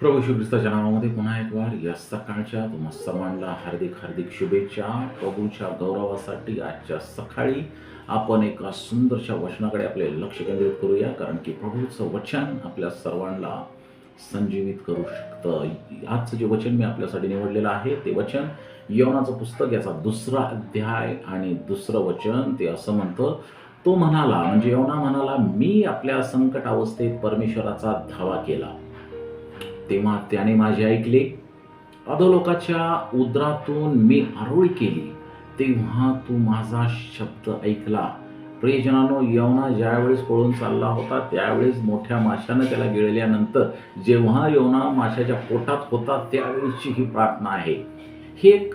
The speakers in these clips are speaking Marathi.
प्रभू श्री ख्रिस्ताच्या नावामध्ये पुन्हा एक वार या सकाळच्या तुम्हा सर्वांना हार्दिक हार्दिक शुभेच्छा. प्रभूच्या गौरवासाठी आजच्या सकाळी आपण एका सुंदरशा वचनाकडे आपले लक्ष केंद्रित करूया कारण की प्रभूचं वचन आपल्या सर्वांना संजीवित करू शकतं. आजचं जे वचन मी आपल्यासाठी निवडलेलं आहे ते वचन यवनाचं पुस्तक याचा दुसरा अध्याय आणि दुसरं वचन ते असं म्हणतं तो म्हणाला म्हणजे यवना म्हणाला मी आपल्या संकट अवस्थेत परमेश्वराचा धावा केला. तेव्हा त्याने माझे ऐकले अधोलोकाच्या उदरातून मी आरोळ केली तेव्हा तू माझा शब्द ऐकला. प्रियजनानो यवना ज्यावेळेस पळून चालला होता त्यावेळेस मोठ्या माशानं त्याला गिळल्यानंतर जेव्हा यवना माशाच्या पोटात होता त्यावेळेसची ही प्रार्थना आहे. हे एक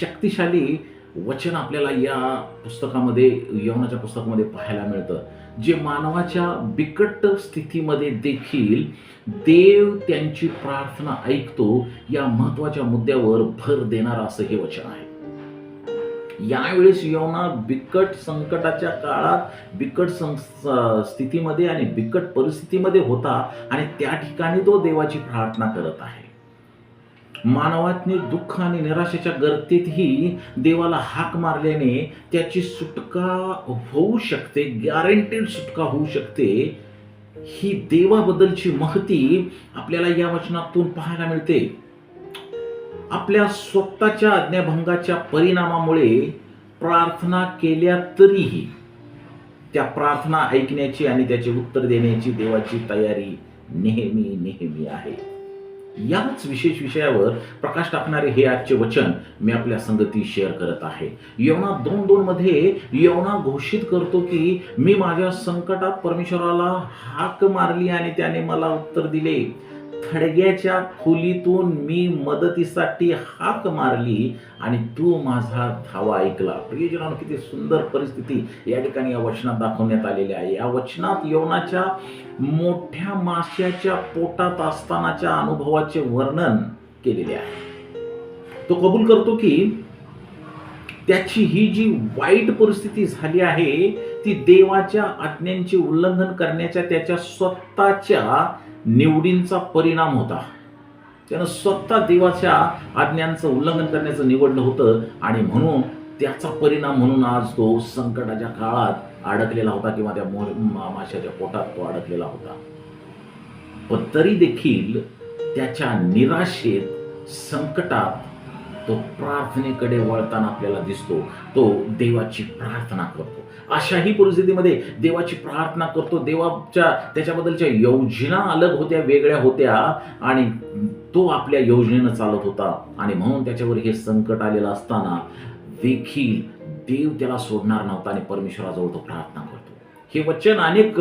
शक्तिशाली वचन आपल्याला या पुस्तकामध्ये यवनाच्या पुस्तकामध्ये पाहायला मिळतं. जे मानवाच्या बिकट स्थितीमध्ये देखील देव त्यांची प्रार्थना ऐकतो या महत्त्वाच्या मुद्द्यावर भर देणार असं हे वचन आहे. यावेळेस योना बिकट संकटाच्या काळात बिकट सं स्थितीमध्ये आणि बिकट परिस्थितीमध्ये होता आणि त्या ठिकाणी तो देवाची प्रार्थना करत आहे. मानवातने दुःख आणि निराशेच्या गर्दीतही देवाला हाक मारल्याने त्याची सुटका होऊ शकते गॅरंटेड सुटका होऊ शकते. ही देवाबद्दलची महती आपल्याला या वचनातून पाहायला मिळते. आपल्या स्वतःच्या आज्ञाभंगाच्या परिणामामुळे प्रार्थना केल्या तरीही त्या प्रार्थना ऐकण्याची आणि त्याचे उत्तर देण्याची देवाची तयारी नेहमी नेहमी आहे. याच विशेष विषयावर प्रकाश टाकणारे हे आजचे वचन मी आपल्या संगती शेअर करत आहे. यवना दोन दोन मध्ये यवना घोषित करतो की मी माझ्या संकटात परमेश्वराला हाक मारली आणि त्याने मला उत्तर दिले. थडग्याच्या खोलीतून मी मदतीसाठी हाक मारली आणि तू माझा धावा ऐकला. प्रियजनानं किती सुंदर परिस्थिती या ठिकाणी या वचनात दाखवण्यात आलेली आहे. या वचनात यवनाच्या मोठ्या माश्याच्या पोटात असतानाच्या अनुभवाचे वर्णन केलेले आहे. तो कबूल करतो की त्याची ही जी वाईट परिस्थिती झाली आहे ती देवाच्या आज्ञांचे उल्लंघन करण्याच्या त्याच्या स्वतःच्या निवडींचा परिणाम होता. त्यानं स्वतः देवाच्या आज्ञांचं उल्लंघन करण्याचं निवडलं होतं आणि म्हणून त्याचा परिणाम म्हणून आज तो संकटाच्या काळात अडकलेला होता किंवा त्या माशाच्या पोटात तो अडकलेला होता. पण तरी देखील त्याच्या निराशेत संकटात तो प्रार्थनेकडे वळताना आपल्याला दिसतो. तो देवाची प्रार्थना करतो. अशाही परिस्थितीमध्ये देवाची प्रार्थना करतो. देवाच्या त्याच्याबद्दलच्या योजना अलग होत्या वेगळ्या होत्या आणि तो आपल्या योजनेनं चालत होता. आणि म्हणून त्याच्यावर हे संकट आलेलं असताना देखील देव त्याला सोडणार नव्हता आणि परमेश्वराजवळ तो प्रार्थना करतो. हे वचन अनेक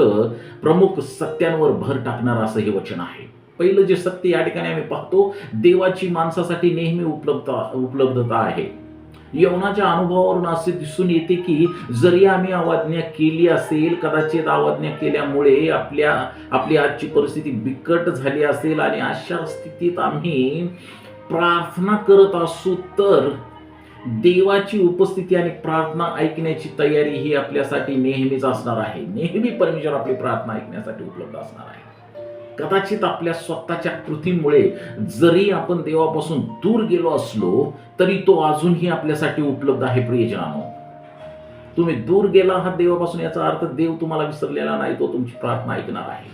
प्रमुख सत्यांवर भर टाकणार असं हे वचन आहे. पहिलं जे सत्य या ठिकाणी आम्ही पाहतो देवाची माणसासाठी नेहमी उपलब्ध उपलब्धता आहे. यवनाच्या अनुभवावरून असे दिसून येते की जरी आम्ही अवाज्ञा केली असेल कदाचित अवाज्ञा केल्यामुळे आपल्या आपली आजची परिस्थिती बिकट झाली असेल आणि अशा स्थितीत आम्ही प्रार्थना करत असू तर देवाची उपस्थिती आणि प्रार्थना ऐकण्याची तयारी ही आपल्यासाठी नेहमीच असणार आहे. नेहमी परमेश्वर आपली प्रार्थना ऐकण्यासाठी उपलब्ध असणार आहे. कदाचित आपल्या स्वतःच्या कृतीमुळे जरी आपण देवापासून दूर गेलो असलो तरी तो अजूनही आपल्यासाठी उपलब्ध आहे प्रियजनानो. तुम्ही दूर गेला आहात देवापासून याचा अर्थ देव तुम्हाला विसरलेला नाही तो तुमची प्रार्थना ऐकणार आहे.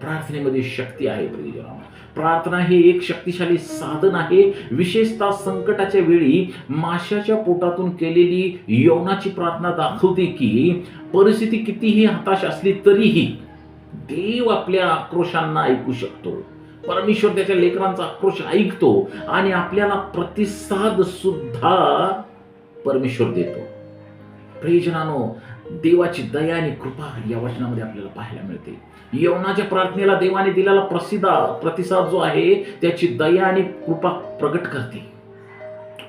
प्रार्थनेमध्ये शक्ती आहे प्रियजनानो. प्रार्थना हे एक शक्तिशाली साधन आहे. विशेषतः संकटाच्या वेळी माशाच्या पोटातून केलेली यवनाची प्रार्थना दाखवते की परिस्थिती कितीही हताश असली तरीही देव आपल्या आक्रोशांना ऐकू शकतो. परमेश्वर त्याच्या लेकरांचा आक्रोश ऐकतो आणि आपल्याला प्रतिसाद सुद्धा परमेश्वर देतो. प्रियजनानो देवाची दया आणि कृपा या वचनामध्ये आपल्याला पाहायला मिळते. यवनाच्या प्रार्थनेला देवाने दिलेला प्रसिद्ध प्रतिसाद जो आहे त्याची दया आणि कृपा प्रगट करते.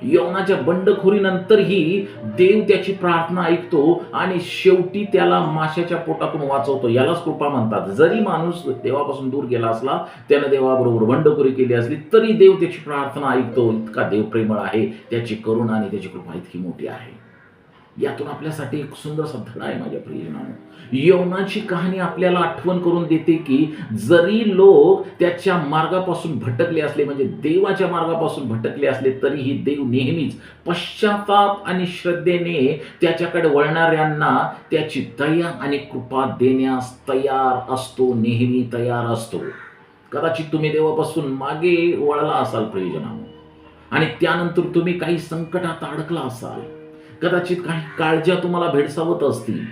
यवनाच्या बंडखोरीनंतरही देव त्याची प्रार्थना ऐकतो आणि शेवटी त्याला माशाच्या पोटातून वाचवतो. यालाच कृपा म्हणतात. जरी माणूस देवापासून दूर गेला असला त्यानं देवाबरोबर बंडखोरी केली असली तरी देव त्याची प्रार्थना ऐकतो. इतका देव प्रेमळ आहे. त्याची करुणा आणि त्याची कृपा इतकी मोठी आहे. यातून आपल्यासाठी एक सुंदरसा धडा आहे माझ्या प्रियजनानं यवनाची कहाणी आपल्याला आठवण करून देते की जरी लोक त्याच्या मार्गापासून भटकले असले म्हणजे देवाच्या मार्गापासून भटकले असले तरीही देव नेहमीच पश्चाताप आणि श्रद्धेने त्याच्याकडे वळणाऱ्यांना त्याची दया आणि कृपा देण्यास तयार असतो नेहमी तयार असतो. कदाचित तुम्ही देवापासून मागे वळला असाल प्रियजनानं आणि त्यानंतर तुम्ही काही संकटात अडकला असाल. कदाचित काही काळज्या तुम्हाला भेडसावत असतील.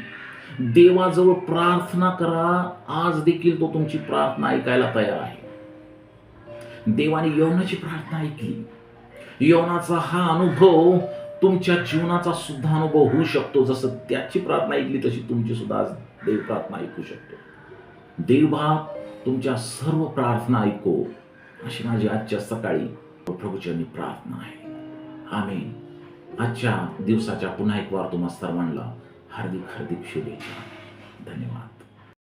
देवाजवळ प्रार्थना करा आज देखील तो तुमची प्रार्थना ऐकायला तयार आहे. देवाने यवनाची प्रार्थना ऐकली. यवनाचा हा अनुभव तुमच्या जीवनाचा सुद्धा अनुभव होऊ शकतो. जसं त्याची प्रार्थना ऐकली तशी तुमची सुद्धा आज देव प्रार्थना ऐकू शकतो. देवबाप तुमच्या सर्व प्रार्थना ऐको. अशी माझी आजच्या सकाळी प्रभूचरणी प्रार्थना आहे. आम्ही आजच्या दिवसाच्या पुन्हा एक वार तुम्हा सर्वांना हार्दिक हार्दिक शुभेच्छा. धन्यवाद.